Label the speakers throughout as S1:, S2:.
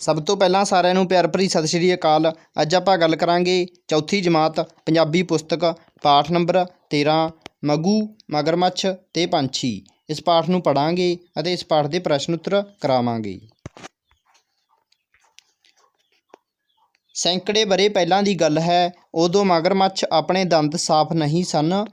S1: ਸਭ ਤੋਂ ਪਹਿਲਾਂ ਸਾਰਿਆਂ ਨੂੰ ਪਿਆਰ ਭਰੀ ਸਤਿ ਸ਼੍ਰੀ ਅਕਾਲ। ਅੱਜ ਆਪਾਂ ਗੱਲ ਕਰਾਂਗੇ ਚੌਥੀ ਜਮਾਤ, ਪੰਜਾਬੀ ਪੁਸਤਕ, ਪਾਠ ਨੰਬਰ 13 ਮਗੂ, ਮਗਰਮੱਛ ਤੇ ਪੰਛੀ। ਇਸ ਪਾਠ ਨੂੰ ਪੜਾਂਗੇ ਅਤੇ ਇਸ ਪਾਠ ਦੇ ਪ੍ਰਸ਼ਨ ਉੱਤਰ ਕਰਾਵਾਂਗੇ। ਸੈਂਕੜੇ ਬਰੇ ਪਹਿਲਾਂ ਦੀ ਗੱਲ ਹੈ, ਉਦੋਂ ਮਗਰਮੱਛ ਆਪਣੇ ਦੰਦ ਸਾਫ਼ ਨਹੀਂ ਸਨ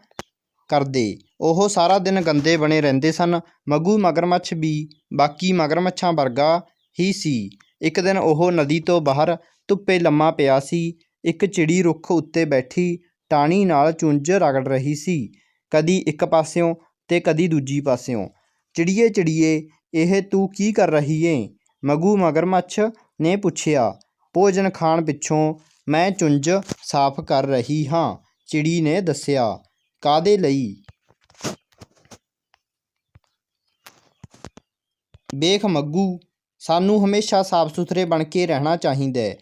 S1: ਕਰਦੇ। ਉਹ ਸਾਰਾ ਦਿਨ ਗੰਦੇ ਬਣੇ ਰਹਿੰਦੇ ਸਨ। ਮਗੂ ਮਗਰਮੱਛ ਵੀ ਬਾਕੀ ਮਗਰਮੱਛਾਂ ਵਰਗਾ ਹੀ ਸੀ। ਇੱਕ ਦਿਨ ਉਹ ਨਦੀ ਤੋਂ ਬਾਹਰ ਧੁੱਪੇ ਲੰਮਾ ਪਿਆ ਸੀ। ਇੱਕ ਚਿੜੀ ਰੁੱਖ ਉੱਤੇ ਬੈਠੀ ਟਾਹਣੀ ਨਾਲ ਚੁੰਝ ਰਗੜ ਰਹੀ ਸੀ। ਕਦੀ ਇੱਕ ਪਾਸਿਓਂ ਤੇ ਕਦੀ ਦੂਜੀ ਪਾਸਿਓਂ। ਚਿੜੀਏ ਚਿੜੀਏ, ਇਹ ਤੂੰ ਕੀ ਕਰ ਰਹੀ ਏ? ਮਗੂ ਮਗਰਮੱਛ ਨੇ ਪੁੱਛਿਆ। ਭੋਜਨ ਖਾਣ ਪਿੱਛੋਂ ਮੈਂ ਚੁੰਝ ਸਾਫ਼ ਕਰ ਰਹੀ ਹਾਂ, ਚਿੜੀ ਨੇ ਦੱਸਿਆ। ਕਾਦੇ ਲਈ? ਵੇਖ ਮੱਗੂ ਸਾਨੂੰ ਹਮੇਸ਼ਾ ਸਾਫ਼ ਸੁਥਰੇ ਬਣ ਕੇ ਰਹਿਣਾ ਚਾਹੀਦਾ ਹੈ।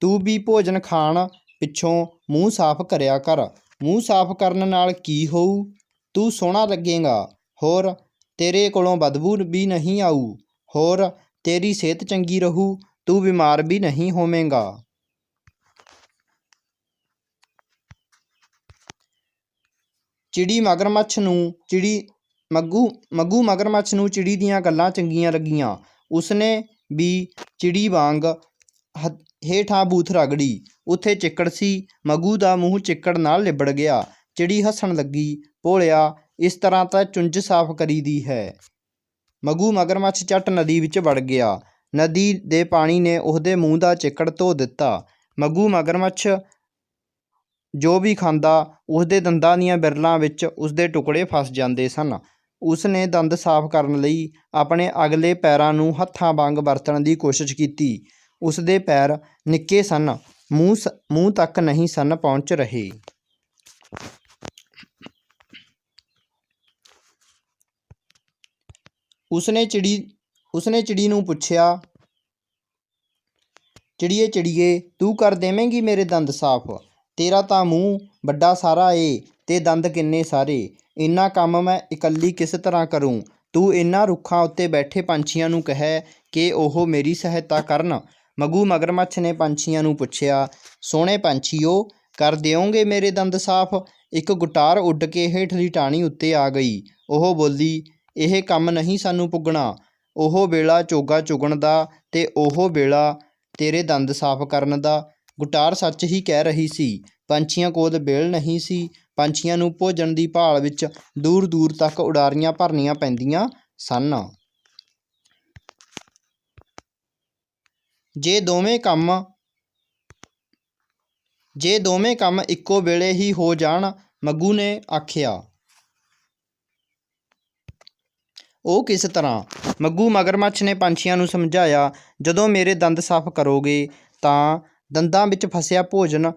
S1: ਤੂੰ ਵੀ ਭੋਜਨ ਖਾਣ ਪਿੱਛੋਂ ਮੂੰਹ ਸਾਫ਼ ਕਰਿਆ ਕਰ। ਮੂੰਹ ਸਾਫ਼ ਕਰਨ ਨਾਲ ਕੀ ਹੋਊ? ਤੂੰ ਸੋਹਣਾ ਲੱਗੇਗਾ। ਹੋਰ, ਤੇਰੇ ਕੋਲੋਂ ਬਦਬੂ ਵੀ ਨਹੀਂ ਆਊ। ਹੋਰ, ਤੇਰੀ ਸਿਹਤ ਚੰਗੀ ਰਹੂ। ਤੂੰ ਬਿਮਾਰ ਵੀ ਨਹੀਂ ਹੋਵੇਂਗਾ। ਚਿੜੀ ਮਗਰਮੱਛ ਨੂੰ ਚਿੜੀ, ਮੱਗੂ ਮੱਗੂ ਮਗਰਮੱਛ ਨੂੰ ਚਿੜੀ ਦੀਆਂ ਗੱਲਾਂ ਚੰਗੀਆਂ ਲੱਗੀਆਂ। ਉਸਨੇ ਵੀ ਚਿੜੀ ਵਾਂਗ ਹ- ਹੇਠਾਂ ਬੂਥ ਰਗੜੀ ਉੱਥੇ ਚਿੱਕੜ ਸੀ। ਮਗੂ ਦਾ ਮੂੰਹ ਚਿੱਕੜ ਨਾਲ ਲਿਬੜ ਗਿਆ। ਚਿੜੀ ਹੱਸਣ ਲੱਗੀ। ਭੋਲਿਆ, ਇਸ ਤਰ੍ਹਾਂ ਤਾਂ ਚੁੰਝ ਸਾਫ਼ ਕਰੀਦੀ ਹੈ। ਮਗੂ ਮਗਰਮੱਛ ਝੱਟ ਨਦੀ ਵਿੱਚ ਵੜ ਗਿਆ। ਨਦੀ ਦੇ ਪਾਣੀ ਨੇ ਉਹਦੇ ਮੂੰਹ ਦਾ ਚਿੱਕੜ ਧੋ ਦਿੱਤਾ। ਮਗੂ ਮਗਰਮੱਛ ਜੋ ਵੀ ਖਾਂਦਾ, ਉਸਦੇ ਦੰਦਾਂ ਦੀਆਂ ਬਿਰਲਾਂ ਵਿੱਚ ਉਸਦੇ ਟੁਕੜੇ ਫਸ ਜਾਂਦੇ ਸਨ। ਉਸਨੇ ਦੰਦ ਸਾਫ਼ ਕਰਨ ਲਈ ਆਪਣੇ ਅਗਲੇ ਪੈਰਾਂ ਨੂੰ ਹੱਥਾਂ ਵਾਂਗ ਵਰਤਣ ਦੀ ਕੋਸ਼ਿਸ਼ ਕੀਤੀ। ਉਸਦੇ ਪੈਰ ਨਿੱਕੇ ਸਨ, ਮੂੰਹ ਸ- ਮੂੰਹ ਤੱਕ ਨਹੀਂ ਸਨ ਪਹੁੰਚ ਰਹੇ। ਉਸਨੇ ਚਿੜੀ ਉਸਨੇ ਚਿੜੀ ਨੂੰ ਪੁੱਛਿਆ, ਚਿੜੀਏ ਚਿੜੀਏ, ਤੂੰ ਕਰ ਦੇਵੇਂਗੀ ਮੇਰੇ ਦੰਦ ਸਾਫ਼? ਤੇਰਾ ਤਾਂ ਮੂੰਹ ਵੱਡਾ ਸਾਰਾ ਏ, ਤੇ ਦੰਦ ਕਿੰਨੇ ਸਾਰੇ? ਇੰਨਾ ਕੰਮ ਮੈਂ ਇਕੱਲੀ ਕਿਸ ਤਰ੍ਹਾਂ ਕਰੂੰ? ਤੂੰ ਇਹਨਾਂ ਰੁੱਖਾਂ ਉੱਤੇ ਬੈਠੇ ਪੰਛੀਆਂ ਨੂੰ ਕਹਿ ਕਿ ਉਹ ਮੇਰੀ ਸਹਾਇਤਾ ਕਰਨ। ਮਗੂ ਮਗਰਮੱਛ ਨੇ ਪੰਛੀਆਂ ਨੂੰ ਪੁੱਛਿਆ, ਸੋਹਣੇ ਪੰਛੀਓ, ਕਰ ਦਿਓਗੇ ਮੇਰੇ ਦੰਦ ਸਾਫ਼? ਇੱਕ ਗੁਟਾਰ ਉੱਡ ਕੇ ਹੇਠਲੀ ਟਾਣੀ ਉੱਤੇ ਆ ਗਈ। ਉਹ ਬੋਲੀ, ਇਹ ਕੰਮ ਨਹੀਂ ਸਾਨੂੰ ਪੁੱਗਣਾ। ਉਹ ਵੇਲਾ ਚੋਗਾ ਚੁਗਣ ਦਾ ਤੇ ਉਹ ਵੇਲਾ ਤੇਰੇ ਦੰਦ ਸਾਫ਼ ਕਰਨ ਦਾ। ਗੁਟਾਰ ਸੱਚ ਹੀ ਕਹਿ ਰਹੀ ਸੀ। ਪੰਛੀਆਂ ਕੋਲ ਬੇਲ ਨਹੀਂ ਸੀ। ਪੰਛੀਆਂ ਨੂੰ ਭੋਜਨ ਦੀ ਭਾਲ ਵਿੱਚ ਦੂਰ ਦੂਰ ਤੱਕ ਉਡਾਰੀਆਂ ਭਰਨੀਆਂ ਪੈਂਦੀਆਂ ਸਨ। ਜੇ ਦੋਵੇਂ ਕੰਮ, ਜੇ ਦੋਵੇਂ ਕੰਮ ਇੱਕੋ ਵੇਲੇ ਹੀ ਹੋ ਜਾਣ, ਮੱਗੂ ਨੇ ਆਖਿਆ, ਉਹ ਕਿਸ ਤਰ੍ਹਾਂ? ਮੱਗੂ ਮਗਰਮੱਛ ਨੇ ਪੰਛੀਆਂ ਨੂੰ ਸਮਝਾਇਆ, ਜਦੋਂ ਮੇਰੇ ਦੰਦ ਸਾਫ਼ ਕਰੋਗੇ, ਤਾਂ ਦੰਦਾਂ ਵਿੱਚ ਫਸਿਆ ਭੋਜਨ,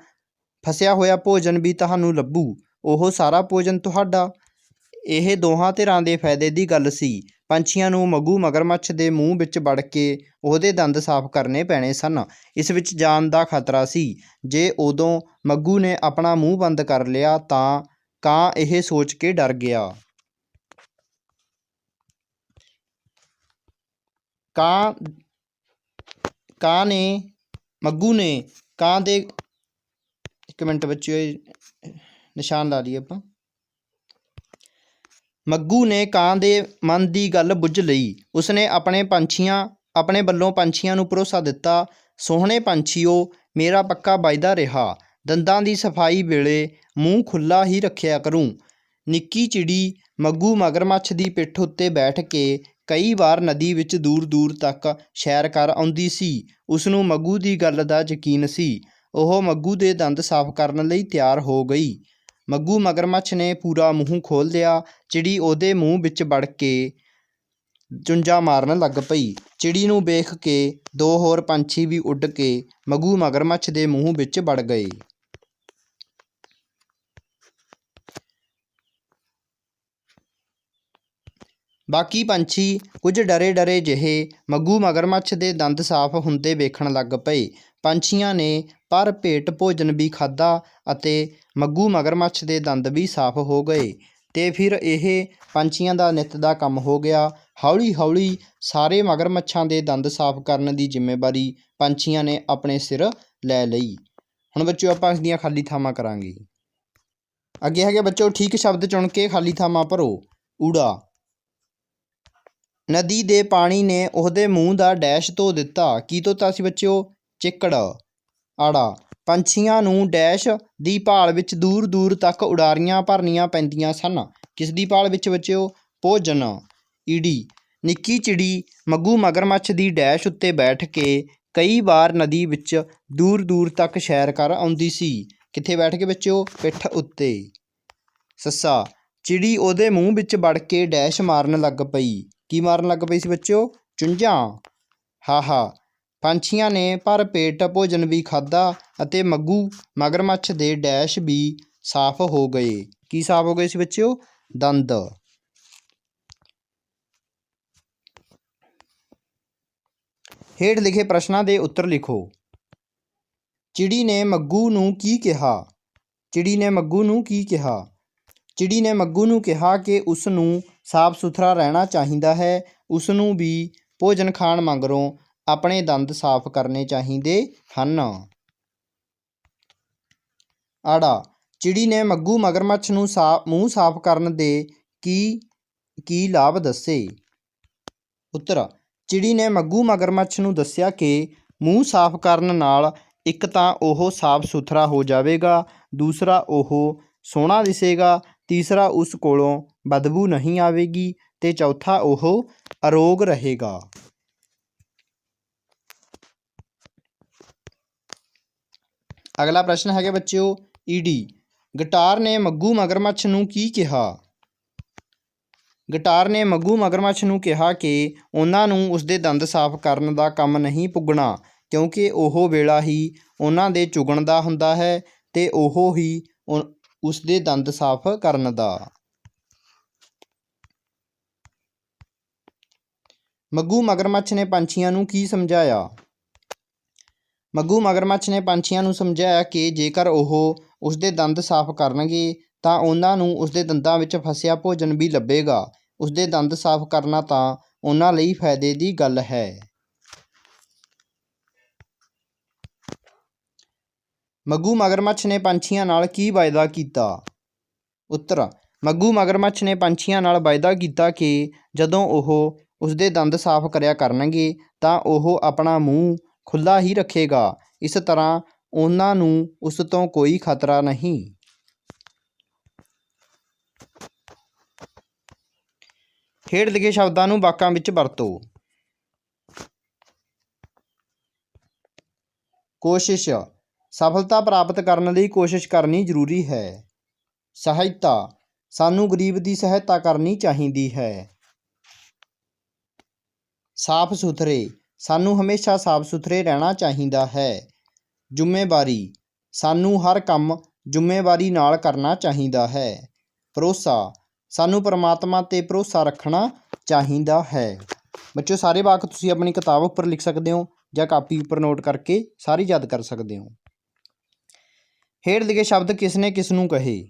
S1: ਫਸਿਆ ਹੋਇਆ ਭੋਜਨ ਵੀ ਤੁਹਾਨੂੰ ਲੱਭੂ। ਉਹ ਸਾਰਾ ਭੋਜਨ ਤੁਹਾਡਾ। ਇਹ ਦੋਹਾਂ ਧਿਰਾਂ ਦੇ ਫਾਇਦੇ ਦੀ ਗੱਲ ਸੀ। ਪੰਛੀਆਂ ਨੂੰ ਮੱਗੂ ਮਗਰਮੱਛ ਦੇ ਮੂੰਹ ਵਿੱਚ ਵੜ ਕੇ ਉਹਦੇ ਦੰਦ ਸਾਫ਼ ਕਰਨੇ ਪੈਣੇ ਸਨ। ਇਸ ਵਿੱਚ ਜਾਨ ਦਾ ਖਤਰਾ ਸੀ। ਜੇ ਉਦੋਂ ਮੱਗੂ ਨੇ ਆਪਣਾ ਮੂੰਹ ਬੰਦ ਕਰ ਲਿਆ ਤਾਂ ਕਾਂ ਇਹ ਸੋਚ ਕੇ ਡਰ ਗਿਆ। ਕਾਂ ਕਾਂ ਨੇ, ਮੱਗੂ ਨੇ ਕਾਂ ਦੇ ਇੱਕ ਮਿੰਟ ਬੱਚਿਓ ਨਿਸ਼ਾਨ ਲਾ ਲਈਏ ਆਪਾਂ। ਮੱਗੂ ਨੇ ਕਾਂ ਦੇ ਮਨ ਦੀ ਗੱਲ ਬੁੱਝ ਲਈ। ਉਸਨੇ ਆਪਣੇ ਪੰਛੀਆਂ, ਆਪਣੇ ਵੱਲੋਂ ਪੰਛੀਆਂ ਨੂੰ ਭਰੋਸਾ ਦਿੱਤਾ, ਸੋਹਣੇ ਪੰਛੀਓ, ਮੇਰਾ ਪੱਕਾ ਵਾਅਦਾ ਰਿਹਾ। ਦੰਦਾਂ ਦੀ ਸਫ਼ਾਈ ਵੇਲੇ ਮੂੰਹ ਖੁੱਲਾ ਹੀ ਰੱਖਿਆ ਕਰੂੰ। ਨਿੱਕੀ ਚਿੜੀ ਮੱਗੂ ਮਗਰਮੱਛ ਦੀ ਪਿੱਠ ਉੱਤੇ ਬੈਠ ਕੇ ਕਈ ਵਾਰ ਨਦੀ ਵਿੱਚ ਦੂਰ ਦੂਰ ਤੱਕ ਸੈਰ ਕਰ ਆਉਂਦੀ ਸੀ। ਉਸ ਨੂੰ ਮੱਗੂ ਦੀ ਗੱਲ ਦਾ ਯਕੀਨ ਸੀ। ਉਹ ਮੱਗੂ ਦੇ ਦੰਦ ਸਾਫ਼ ਕਰਨ ਲਈ ਤਿਆਰ ਹੋ ਗਈ। ਮੱਗੂ ਮਗਰਮੱਛ ਨੇ ਪੂਰਾ ਮੂੰਹ ਖੋਲ੍ਹ ਲਿਆ, ਚਿੜੀ ਉਹਦੇ ਮੂੰਹ ਵਿੱਚ ਵੜ ਕੇ ਚੁੰਝਾ ਮਾਰਨ ਲੱਗ ਪਈ। ਚਿੜੀ ਨੂੰ ਵੇਖ ਕੇ ਦੋ ਹੋਰ ਪੰਛੀ ਵੀ ਉੱਡ ਕੇ ਮੱਗੂ ਮਗਰਮੱਛ ਦੇ ਮੂੰਹ ਵਿੱਚ ਵੜ ਗਏ। ਬਾਕੀ ਪੰਛੀ ਕੁਝ ਡਰੇ ਡਰੇ ਜਿਹੇ ਮੱਗੂ ਮਗਰਮੱਛ ਦੇ ਦੰਦ ਸਾਫ਼ ਹੁੰਦੇ ਵੇਖਣ ਲੱਗ ਪਏ। ਪੰਛੀਆਂ ਨੇ ਪਰ ਭੇਟ ਭੋਜਨ ਵੀ ਖਾਧਾ ਅਤੇ ਮੱਗੂ ਮਗਰਮੱਛ ਦੇ ਦੰਦ ਵੀ ਸਾਫ਼ ਹੋ ਗਏ ਤੇ ਫਿਰ ਇਹ ਪੰਛੀਆਂ ਦਾ ਨਿੱਤ ਦਾ ਕੰਮ ਹੋ ਗਿਆ। ਹੌਲੀ ਹੌਲੀ ਸਾਰੇ ਮਗਰਮੱਛਾਂ ਦੇ ਦੰਦ ਸਾਫ਼ ਕਰਨ ਦੀ ਜ਼ਿੰਮੇਵਾਰੀ ਪੰਛੀਆਂ ਨੇ ਆਪਣੇ ਸਿਰ ਲੈ ਲਈ। ਹੁਣ ਬੱਚਿਓ ਆਪਾਂ ਇਸ ਦੀਆਂ ਖਾਲੀ ਥਾਵਾਂ ਕਰਾਂਗੇ। ਅੱਗੇ ਹੈਗੇ ਬੱਚਿਓ ਠੀਕ ਸ਼ਬਦ ਚੁਣ ਕੇ ਖਾਲੀ ਥਾਵਾਂ ਭਰੋ। ਊੜਾ। ਨਦੀ ਦੇ ਪਾਣੀ ਨੇ ਉਹਦੇ ਮੂੰਹ ਦਾ ਡੈਸ਼ ਧੋ ਦਿੱਤਾ। ਕੀ ਧੋਤਾ ਸੀ ਬੱਚਿਓ? ਚਿੱਕੜ, ਆੜਾ, ਪੰਛੀਆਂ ਨੂੰ ਡੈਸ਼ ਦੀ ਭਾਲ ਵਿੱਚ ਦੂਰ ਦੂਰ ਤੱਕ ਉਡਾਰੀਆਂ ਭਰਨੀਆਂ ਪੈਂਦੀਆਂ ਸਨ। ਕਿਸ ਦੀ ਭਾਲ ਵਿੱਚ ਬੱਚਿਓ? ਭੋਜਨ, ਈੜੀ, ਨਿੱਕੀ ਚਿੜੀ, ਮੱਗੂ ਮਗਰਮੱਛ ਦੀ ਡੈਸ਼ ਉੱਤੇ ਬੈਠ ਕੇ ਕਈ ਵਾਰ ਨਦੀ ਵਿੱਚ ਦੂਰ ਦੂਰ ਤੱਕ ਸੈਰ ਕਰ ਆਉਂਦੀ ਸੀ। ਕਿੱਥੇ ਬੈਠ ਕੇ ਬੱਚਿਓ? ਪਿੱਠ ਉੱਤੇ। ਸੱਸਾ, ਚਿੜੀ ਉਹਦੇ ਮੂੰਹ ਵਿੱਚ ਵੜ ਕੇ ਡੈਸ਼ ਮਾਰਨ ਲੱਗ ਪਈ। ਕੀ ਮਾਰਨ ਲੱਗ ਪਈ ਸੀ ਬੱਚਿਓ? ਚੁੰਝਾਂ। ਹਾਹਾ ਪੰਛੀਆਂ ਨੇ ਭਰ ਪੇਟ ਭੋਜਨ ਵੀ ਖਾਧਾ ਅਤੇ ਮੱਗੂ ਮਗਰਮੱਛ ਦੇ ਡੈਸ਼ ਵੀ ਸਾਫ਼ ਹੋ ਗਏ। ਕੀ ਸਾਫ਼ ਹੋ ਗਏ ਸੀ ਬੱਚਿਓ? ਦੰਦ। ਹੇਠ ਲਿਖੇ ਪ੍ਰਸ਼ਨਾਂ ਦੇ ਉੱਤਰ ਲਿਖੋ। ਚਿੜੀ ਨੇ ਮੱਗੂ ਨੂੰ ਕੀ ਕਿਹਾ? ਚਿੜੀ ਨੇ ਮੱਗੂ ਨੂੰ ਕੀ ਕਿਹਾ? ਚਿੜੀ ਨੇ ਮੱਗੂ ਨੂੰ ਕਿਹਾ ਕਿ ਉਸ ਨੂੰ ਸਾਫ਼ ਸੁਥਰਾ ਰਹਿਣਾ ਚਾਹੀਦਾ ਹੈ। ਉਸ ਨੂੰ ਵੀ ਭੋਜਨ ਖਾਣ ਮਗਰੋਂ ਆਪਣੇ ਦੰਦ ਸਾਫ਼ ਕਰਨੇ ਚਾਹੀਦੇ ਹਨ। ਆੜਾ ਚਿੜੀ ਨੇ ਮੱਗੂ ਮਗਰਮੱਛ ਨੂੰ ਸਾ, ਮੂੰਹ ਸਾਫ਼ ਕਰਨ ਦੇ ਕੀ ਕੀ ਲਾਭ ਦੱਸੇ? ਉੱਤਰ, ਚਿੜੀ ਨੇ ਮੱਗੂ ਮਗਰਮੱਛ ਨੂੰ ਦੱਸਿਆ ਕਿ ਮੂੰਹ ਸਾਫ਼ ਕਰਨ ਨਾਲ ਇੱਕ ਤਾਂ ਉਹ ਸਾਫ਼ ਸੁਥਰਾ ਹੋ ਜਾਵੇਗਾ, ਦੂਸਰਾ ਉਹ ਸੋਹਣਾ ਦਿਸੇਗਾ, ਤੀਸਰਾ ਉਸ ਕੋਲੋਂ ਬਦਬੂ ਨਹੀਂ ਆਵੇਗੀ ਤੇ ਚੌਥਾ ਉਹ ਅਰੋਗ ਰਹੇਗਾ। ਅਗਲਾ ਪ੍ਰਸ਼ਨ ਹੈਗਾ ਬੱਚਿਓ ਈਡੀ ਗਿਟਾਰ ਨੇ ਮੱਗੂ ਮਗਰਮੱਛ ਨੂੰ ਕੀ ਕਿਹਾ? ਗਿਟਾਰ ਨੇ ਮੱਗੂ ਮਗਰਮੱਛ ਨੂੰ ਕਿਹਾ ਕਿ ਉਹਨਾਂ ਨੂੰ ਉਸਦੇ ਦੰਦ ਸਾਫ਼ ਕਰਨ ਦਾ ਕੰਮ ਨਹੀਂ ਪੁੱਗਣਾ, ਕਿਉਂਕਿ ਉਹ ਵੇਲਾ ਹੀ ਉਹਨਾਂ ਦੇ ਚੁਗਣ ਦਾ ਹੁੰਦਾ ਹੈ ਤੇ ਉਹ ਹੀ ਉ- ਉਸਦੇ ਦੰਦ ਸਾਫ਼ ਕਰਨ ਦਾ। ਮੱਗੂ ਮਗਰਮੱਛ ਨੇ ਪੰਛੀਆਂ ਨੂੰ ਕੀ ਸਮਝਾਇਆ? ਮੱਗੂ ਮਗਰਮੱਛ ਨੇ ਪੰਛੀਆਂ ਨੂੰ ਸਮਝਾਇਆ ਕਿ ਜੇਕਰ ਉਹ ਉਸਦੇ ਦੰਦ ਸਾਫ਼ ਕਰਨਗੇ, ਤਾਂ ਉਹਨਾਂ ਨੂੰ ਉਸਦੇ ਦੰਦਾਂ ਵਿੱਚ ਫਸਿਆ ਭੋਜਨ ਵੀ ਲੱਭੇਗਾ। ਉਸਦੇ ਦੰਦ ਸਾਫ਼ ਕਰਨਾ ਤਾਂ ਉਹਨਾਂ ਲਈ ਫਾਇਦੇ ਦੀ ਗੱਲ ਹੈ। ਮੱਗੂ ਮਗਰਮੱਛ ਨੇ ਪੰਛੀਆਂ ਨਾਲ ਕੀ ਵਾਅਦਾ ਕੀਤਾ? ਉੱਤਰ, ਮੱਗੂ ਮਗਰਮੱਛ ਨੇ ਪੰਛੀਆਂ ਨਾਲ ਵਾਅਦਾ ਕੀਤਾ ਕਿ ਜਦੋਂ ਉਹ ਉਸਦੇ ਦੰਦ ਸਾਫ਼ ਕਰਿਆ ਕਰਨਗੇ, ਤਾਂ ਉਹ ਆਪਣਾ ਮੂੰਹ ਖੁੱਲ੍ਹਾ ਹੀ ਰੱਖੇਗਾ। ਇਸ ਤਰ੍ਹਾਂ ਉਹਨਾਂ ਨੂੰ ਉਸ ਤੋਂ ਕੋਈ ਖਤਰਾ ਨਹੀਂ। ਹੇਠ ਲਿਖੇ ਸ਼ਬਦਾਂ ਨੂੰ ਵਾਕਾਂ ਵਿੱਚ ਵਰਤੋ। ਕੋਸ਼ਿਸ਼। ਸਫਲਤਾ ਪ੍ਰਾਪਤ ਕਰਨ ਲਈ ਕੋਸ਼ਿਸ਼ ਕਰਨੀ ਜ਼ਰੂਰੀ ਹੈ। ਸਹਾਇਤਾ। ਸਾਨੂੰ ਗਰੀਬ ਦੀ ਸਹਾਇਤਾ ਕਰਨੀ ਚਾਹੀਦੀ ਹੈ। ਸਾਫ਼ ਸੁਥਰੇ। ਸਾਨੂੰ ਹਮੇਸ਼ਾ ਸਾਫ਼ ਸੁਥਰੇ ਰਹਿਣਾ ਚਾਹੀਦਾ ਹੈ। ਜ਼ਿੰਮੇਵਾਰੀ। ਸਾਨੂੰ ਹਰ ਕੰਮ ਜ਼ਿੰਮੇਵਾਰੀ ਨਾਲ ਕਰਨਾ ਚਾਹੀਦਾ ਹੈ। ਭਰੋਸਾ। ਸਾਨੂੰ ਪਰਮਾਤਮਾ ਤੇ ਭਰੋਸਾ ਰੱਖਣਾ ਚਾਹੀਦਾ ਹੈ। ਬੱਚਿਓ, ਸਾਰੇ ਵਾਕ ਤੁਸੀਂ ਆਪਣੀ ਕਿਤਾਬ ਉੱਪਰ ਲਿਖ ਸਕਦੇ ਹੋ ਜਾਂ ਕਾਪੀ ਉੱਪਰ ਨੋਟ ਕਰਕੇ ਸਾਰੀ ਯਾਦ ਕਰ ਸਕਦੇ ਹੋ। ਹੇਠ ਲਿਖੇ ਸ਼ਬਦ ਕਿਸ ਨੇ ਕਿਸ ਨੂੰ ਕਹੇ?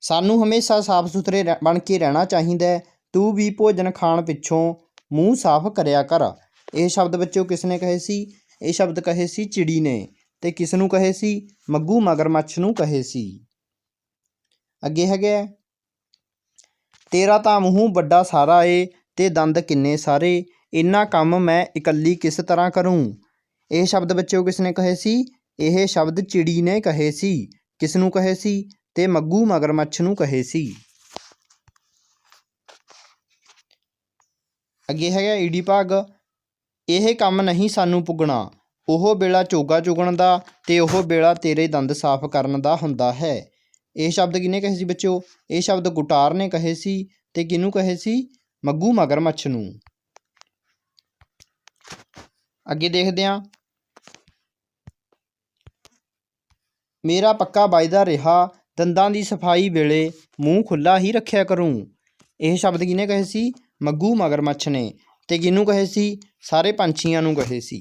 S1: ਸਾਨੂੰ ਹਮੇਸ਼ਾ ਸਾਫ਼ ਸੁਥਰੇ ਰਹਿ- ਬਣ ਕੇ ਰਹਿਣਾ ਚਾਹੀਦਾ ਹੈ। ਤੂੰ ਵੀ ਭੋਜਨ ਖਾਣ ਪਿੱਛੋਂ ਮੂੰਹ ਸਾਫ਼ ਕਰਿਆ ਕਰ। ਇਹ ਸ਼ਬਦ ਬੱਚਿਓ ਕਿਸ ਨੇ ਕਹੇ ਸੀ? ਇਹ ਸ਼ਬਦ ਕਹੇ ਸੀ ਚਿੜੀ ਨੇ ਤੇ ਕਿਸ ਨੂੰ ਕਹੇ ਸੀ? ਮੱਗੂ ਮਗਰਮੱਛ ਨੂੰ ਕਹੇ ਸੀ। ਅੱਗੇ ਹੈਗਾ ਹੈ, ਤੇਰਾ ਤਾਂ ਮੂੰਹ ਵੱਡਾ ਸਾਰਾ ਏ ਤੇ ਦੰਦ ਕਿੰਨੇ ਸਾਰੇ ਇੰਨਾ ਕੰਮ ਮੈਂ ਇਕੱਲੀ ਕਿਸ ਤਰ੍ਹਾਂ ਕਰੂੰ? ਇਹ ਸ਼ਬਦ ਬੱਚਿਓ ਕਿਸ ਨੇ ਕਹੇ ਸੀ? ਇਹ ਸ਼ਬਦ ਚਿੜੀ ਨੇ ਕਹੇ ਸੀ। ਕਿਸ ਨੂੰ ਕਹੇ ਸੀ? ਤੇ ਮੱਗੂ ਮਗਰਮੱਛ ਨੂੰ ਕਹੇ ਸੀ। ਅੱਗੇ ਹੈਗਾ ਈਡੀ ਭਾਗ। ਇਹ ਕੰਮ ਨਹੀਂ ਸਾਨੂੰ ਪੁੱਗਣਾ। ਉਹ ਵੇਲਾ ਚੋਗਾ ਚੁਗਣ ਦਾ ਤੇ ਉਹ ਵੇਲਾ ਤੇਰੇ ਦੰਦ ਸਾਫ਼ ਕਰਨ ਦਾ ਹੁੰਦਾ ਹੈ। ਇਹ ਸ਼ਬਦ ਕਿਹਨੇ ਕਹੇ ਸੀ ਬੱਚਿਓ? ਇਹ ਸ਼ਬਦ ਗੁਟਾਰ ਨੇ ਕਹੇ ਸੀ ਤੇ ਕਿਹਨੂੰ ਕਹੇ ਸੀ? ਮੱਗੂ ਮਗਰਮੱਛ ਨੂੰ। ਅੱਗੇ ਦੇਖਦੇ ਹਾਂ ਮੇਰਾ ਪੱਕਾ ਵਾਅਦਾ ਰਿਹਾ, ਦੰਦਾਂ ਦੀ ਸਫ਼ਾਈ ਵੇਲੇ ਮੂੰਹ ਖੁੱਲਾ ਹੀ ਰੱਖਿਆ ਕਰੂੰ। ਇਹ ਸ਼ਬਦ ਕਿਹਨੇ ਕਹੇ ਸੀ? ਮੱਗੂ ਮਗਰਮੱਛ ਨੇ ਤੇ ਕਿਹਨੂੰ ਕਹੇ ਸੀ, ਸਾਰੇ ਪੰਛੀਆਂ ਨੂੰ ਕਹੇ ਸੀ।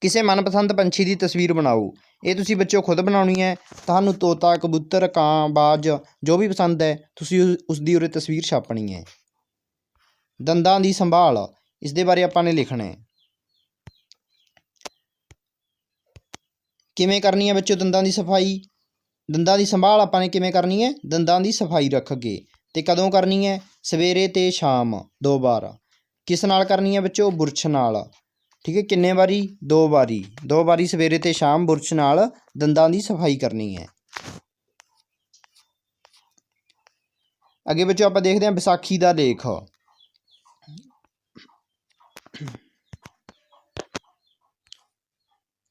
S1: ਕਿਸੇ ਮਨਪਸੰਦ ਪੰਛੀ ਦੀ ਤਸਵੀਰ ਬਣਾਓ। ਇਹ ਤੁਸੀਂ ਬੱਚਿਓ ਖੁਦ ਬਣਾਉਣੀ ਹੈ। ਤੁਹਾਨੂੰ ਤੋਤਾ, ਕਬੂਤਰ, ਕਾਂ, ਬਾਜ, ਜੋ ਵੀ ਪਸੰਦ ਹੈ, ਤੁਸੀਂ ਉਸ- ਦੀ ਉਰੇ ਤਸਵੀਰ ਛਾਪਣੀ ਹੈ। ਦੰਦਾਂ ਦੀ ਸੰਭਾਲ ਇਸ ਦੇ ਬਾਰੇ ਆਪਾਂ ਨੇ ਲਿਖਣਾ ਹੈ। ਕਿਵੇਂ ਕਰਨੀ ਹੈ ਬੱਚਿਓ ਦੰਦਾਂ ਦੀ ਸਫ਼ਾਈ? ਦੰਦਾਂ ਦੀ ਸੰਭਾਲ ਆਪਾਂ ਨੇ ਕਿਵੇਂ ਕਰਨੀ ਹੈ? ਦੰਦਾਂ ਦੀ ਸਫ਼ਾਈ ਰੱਖ ਕੇ ਤੇ ਕਦੋਂ ਕਰਨੀ ਹੈ? ਸਵੇਰੇ ਤੇ ਸ਼ਾਮ, ਦੋ ਵਾਰ। ਕਿਸ ਨਾਲ ਕਰਨੀ ਹੈ ਬੱਚਿਓ ਬੁਰਸ਼ ਨਾਲ। ਠੀਕ ਹੈ, ਕਿੰਨੇ ਵਾਰੀ? ਦੋ ਵਾਰੀ। ਦੋ ਵਾਰੀ ਸਵੇਰੇ ਤੇ ਸ਼ਾਮ ਬੁਰਸ਼ ਨਾਲ ਦੰਦਾਂ ਦੀ ਸਫ਼ਾਈ ਕਰਨੀ ਹੈ। ਅੱਗੇ ਬੱਚਿਓ ਆਪਾਂ ਦੇਖਦੇ ਹਾਂ ਵਿਸਾਖੀ ਦਾ ਲੇਖ।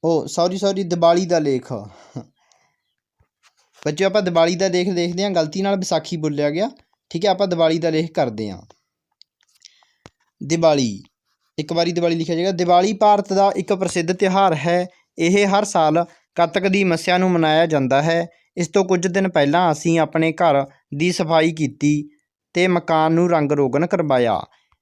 S1: ਉਹ ਸੌਰੀ ਸੌਰੀ ਦੀਵਾਲੀ ਦਾ ਲੇਖ। ਬੱਚੇ ਆਪਾਂ ਦੀਵਾਲੀ ਦਾ ਲੇਖ ਦੇਖਦੇ ਹਾਂ, ਗਲਤੀ ਨਾਲ ਵਿਸਾਖੀ ਬੋਲਿਆ ਗਿਆ। ਠੀਕ ਹੈ, ਆਪਾਂ ਦੀਵਾਲੀ ਦਾ ਲੇਖ ਕਰਦੇ ਹਾਂ। ਦੀਵਾਲੀ, ਇੱਕ ਵਾਰੀ ਦੀਵਾਲੀ ਲਿਖਿਆ ਜਾਏਗਾ। ਦੀਵਾਲੀ ਭਾਰਤ ਦਾ ਇੱਕ ਪ੍ਰਸਿੱਧ ਤਿਉਹਾਰ ਹੈ। ਇਹ ਹਰ ਸਾਲ ਕੱਤਕ ਦੀ ਮੱਸਿਆ ਨੂੰ ਮਨਾਇਆ ਜਾਂਦਾ ਹੈ। ਇਸ ਤੋਂ ਕੁਝ ਦਿਨ ਪਹਿਲਾਂ ਅਸੀਂ ਆਪਣੇ ਘਰ ਦੀ ਸਫ਼ਾਈ ਕੀਤੀ ਤੇ ਮਕਾਨ ਨੂੰ ਰੰਗ ਰੋਗਨ ਕਰਵਾਇਆ।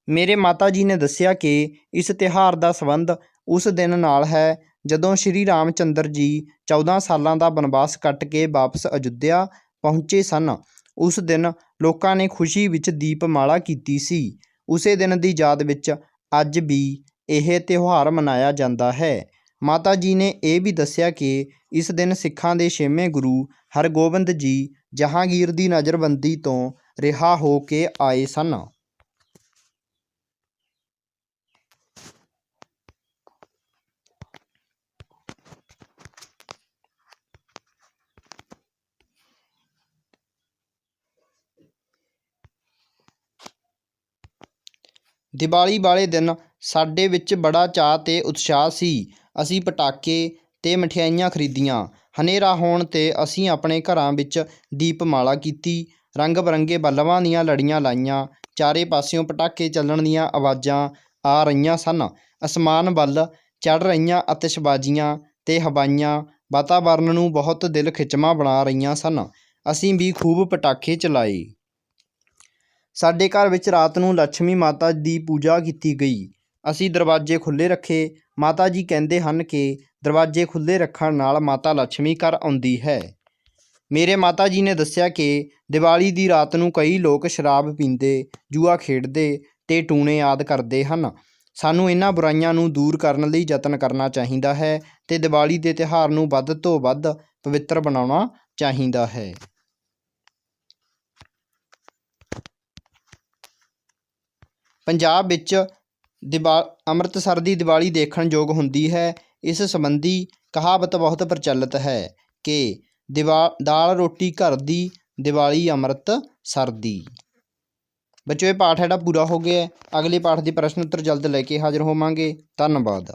S1: ਮੇਰੇ ਮਾਤਾ ਜੀ ਨੇ ਦੱਸਿਆ ਕਿ ਇਸ ਤਿਉਹਾਰ ਦਾ ਸੰਬੰਧ ਉਸ ਦਿਨ ਨਾਲ ਹੈ, ਜਦੋਂ ਸ਼੍ਰੀ ਰਾਮ ਚੰਦਰ ਜੀ 14 ਸਾਲਾਂ ਦਾ ਬਨਵਾਸ ਕੱਟ ਕੇ ਵਾਪਸ ਅਯੁੱਧਿਆ ਪਹੁੰਚੇ ਸਨ, ਉਸ ਦਿਨ ਲੋਕਾਂ ਨੇ ਖੁਸ਼ੀ ਵਿੱਚ ਦੀਪਮਾਲਾ ਕੀਤੀ ਸੀ। ਉਸੇ ਦਿਨ ਦੀ ਯਾਦ ਵਿੱਚ ਅੱਜ ਵੀ ਇਹ ਤਿਉਹਾਰ ਮਨਾਇਆ ਜਾਂਦਾ ਹੈ। ਮਾਤਾ ਜੀ ਨੇ ਇਹ ਵੀ ਦੱਸਿਆ ਕਿ ਇਸ ਦਿਨ ਸਿੱਖਾਂ ਦੇ ਛੇਵੇਂ ਗੁਰੂ ਹਰਗੋਬਿੰਦ ਜੀ ਜਹਾਂਗੀਰ ਦੀ ਨਜ਼ਰਬੰਦੀ ਤੋਂ ਰਿਹਾ ਹੋ ਕੇ ਆਏ ਸਨ। ਦੀਵਾਲੀ ਵਾਲੇ ਦਿਨ ਸਾਡੇ ਵਿੱਚ ਬੜਾ ਚਾਅ ਅਤੇ ਉਤਸ਼ਾਹ ਸੀ। ਅਸੀਂ ਪਟਾਕੇ ਅਤੇ ਮਠਿਆਈਆਂ ਖਰੀਦੀਆਂ। ਹਨੇਰਾ ਹੋਣ ਤੇ ਅਸੀਂ ਆਪਣੇ ਘਰਾਂ ਵਿੱਚ ਦੀਪਮਾਲਾ ਕੀਤੀ। ਰੰਗ ਬਿਰੰਗੇ ਬਲਬਾਂ ਦੀਆਂ ਲੜੀਆਂ ਲਾਈਆਂ। ਚਾਰੇ ਪਾਸਿਓਂ ਪਟਾਕੇ ਚੱਲਣ ਦੀਆਂ ਆਵਾਜ਼ਾਂ ਆ ਰਹੀਆਂ ਸਨ। ਅਸਮਾਨ ਵੱਲ ਚੜ੍ਹ ਰਹੀਆਂ ਆਤਿਸ਼ਬਾਜ਼ੀਆਂ ਅਤੇ ਹਵਾਈਆਂ ਵਾਤਾਵਰਨ ਨੂੰ ਬਹੁਤ ਦਿਲ ਖਿੱਚਵਾਂ ਬਣਾ ਰਹੀਆਂ ਸਨ। ਅਸੀਂ ਵੀ ਖੂਬ ਪਟਾਕੇ ਚਲਾਏ। ਸਾਡੇ ਘਰ ਵਿੱਚ ਰਾਤ ਨੂੰ ਲక్ష్ਮੀ ਮਾਤਾ ਦੀ ਪੂਜਾ ਕੀਤੀ ਗਈ। ਅਸੀਂ ਦਰਵਾਜ਼ੇ ਖੁੱਲ੍ਹੇ ਰੱਖੇ। ਮਾਤਾ ਜੀ ਕਹਿੰਦੇ ਹਨ ਕਿ ਦਰਵਾਜ਼ੇ ਖੁੱਲ੍ਹੇ ਰੱਖਣ ਨਾਲ ਮਾਤਾ ਲక్ష్ਮੀ ਘਰ ਆਉਂਦੀ ਹੈ। ਮੇਰੇ ਮਾਤਾ ਜੀ ਨੇ ਦੱਸਿਆ ਕਿ ਦੀਵਾਲੀ ਦੀ ਰਾਤ ਨੂੰ ਕਈ ਲੋਕ ਸ਼ਰਾਬ ਪੀਂਦੇ, ਜੂਆ ਖੇਡਦੇ ਤੇ ਟੂਣੇ ਆਦ ਕਰਦੇ ਹਨ। ਸਾਨੂੰ ਇਹਨਾਂ ਬੁਰਾਈਆਂ ਨੂੰ ਦੂਰ ਕਰਨ ਲਈ ਯਤਨ ਕਰਨਾ ਚਾਹੀਦਾ ਹੈ ਤੇ ਦੀਵਾਲੀ ਦੇ ਤਿਉਹਾਰ ਨੂੰ ਵੱਧ ਤੋਂ ਵੱਧ ਪਵਿੱਤਰ ਬਣਾਉਣਾ ਚਾਹੀਦਾ ਹੈ। ਪੰਜਾਬ ਵਿੱਚ ਦੀਵਾ, ਅੰਮ੍ਰਿਤਸਰ ਦੀ ਦੀਵਾਲੀ ਦੇਖਣ ਯੋਗ ਹੁੰਦੀ ਹੈ। ਇਸ ਸੰਬੰਧੀ ਕਹਾਵਤ ਬਹੁਤ ਪ੍ਰਚਲਿਤ ਹੈ ਕਿ ਦੀਵਾ, ਦਾਲ ਰੋਟੀ ਘਰ ਦੀ ਦੀਵਾਲੀ ਅੰਮ੍ਰਿਤਸਰ ਦੀ। ਬੱਚਿਓ ਇਹ ਪਾਠ ਜਿਹੜਾ ਪੂਰਾ ਹੋ ਗਿਆ ਹੈ। ਅਗਲੇ ਪਾਠ ਦੇ ਪ੍ਰਸ਼ਨ ਉੱਤਰ ਜਲਦ ਲੈ ਕੇ ਹਾਜ਼ਰ ਹੋਵਾਂਗੇ। ਧੰਨਵਾਦ।